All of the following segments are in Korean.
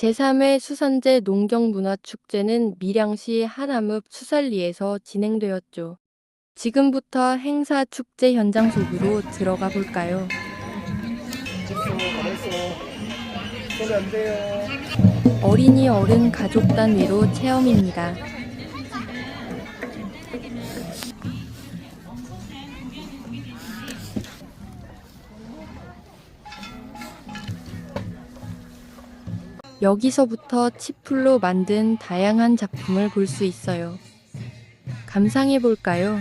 제3회 수산제 농경문화축제는 밀양시 하남읍 수살리에서 진행되었죠. 지금부터 행사 축제 현장 속으로 들어가 볼까요? 어린이 어른 가족 단위로 체험입니다. 여기서부터 치풀로 만든 다양한 작품을 볼 수 있어요. 감상해 볼까요?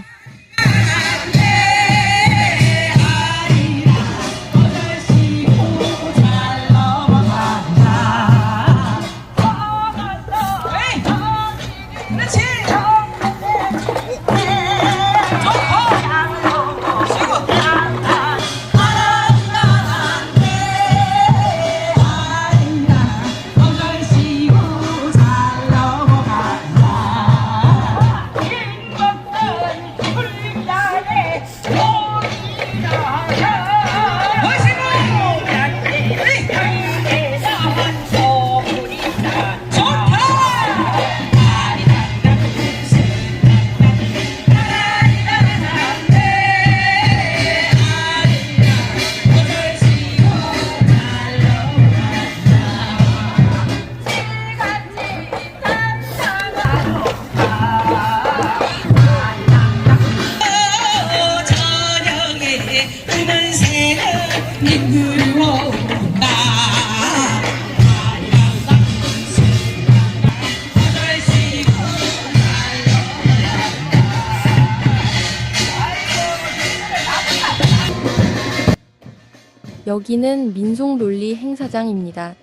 여기는 민속논리 행사장입니다.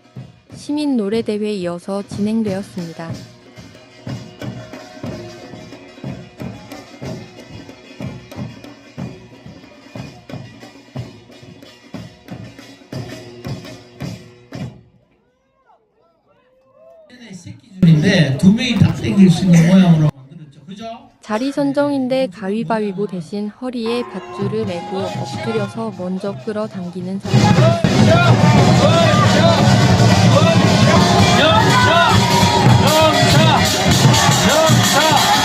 시민 노래대회에 이어서 진행되었습니다. 인데 두 명이 다 땡길 수 있는 모양으로? 자리 선정인데 가위바위보 대신 허리에 밧줄을 메고 엎드려서 먼저 끌어당기는 사람. 예,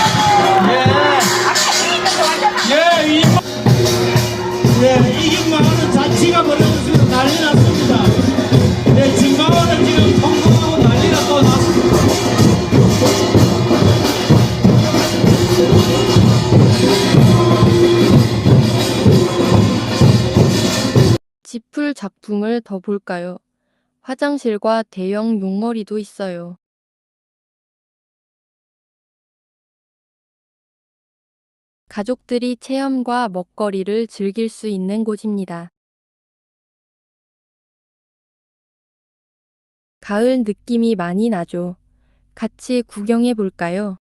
지풀 작품을 더 볼까요? 화장실과 대형 용머리도 있어요. 가족들이 체험과 먹거리를 즐길 수 있는 곳입니다. 가을 느낌이 많이 나죠. 같이 구경해 볼까요?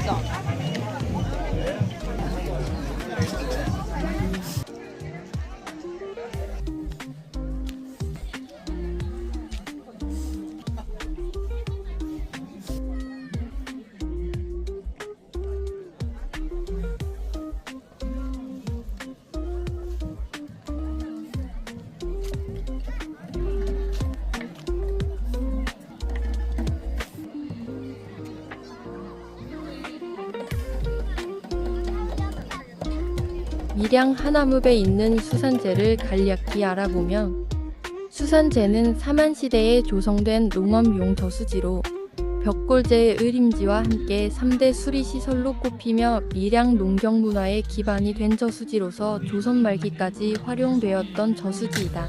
知道。 밀양 하나읍에 있는 수산제를 간략히 알아보면 수산제는 삼한시대에 조성된 농업용 저수지로 벽골제의 의림지와 함께 3대 수리시설로 꼽히며 밀양 농경문화의 기반이 된 저수지로서 조선 말기까지 활용되었던 저수지이다.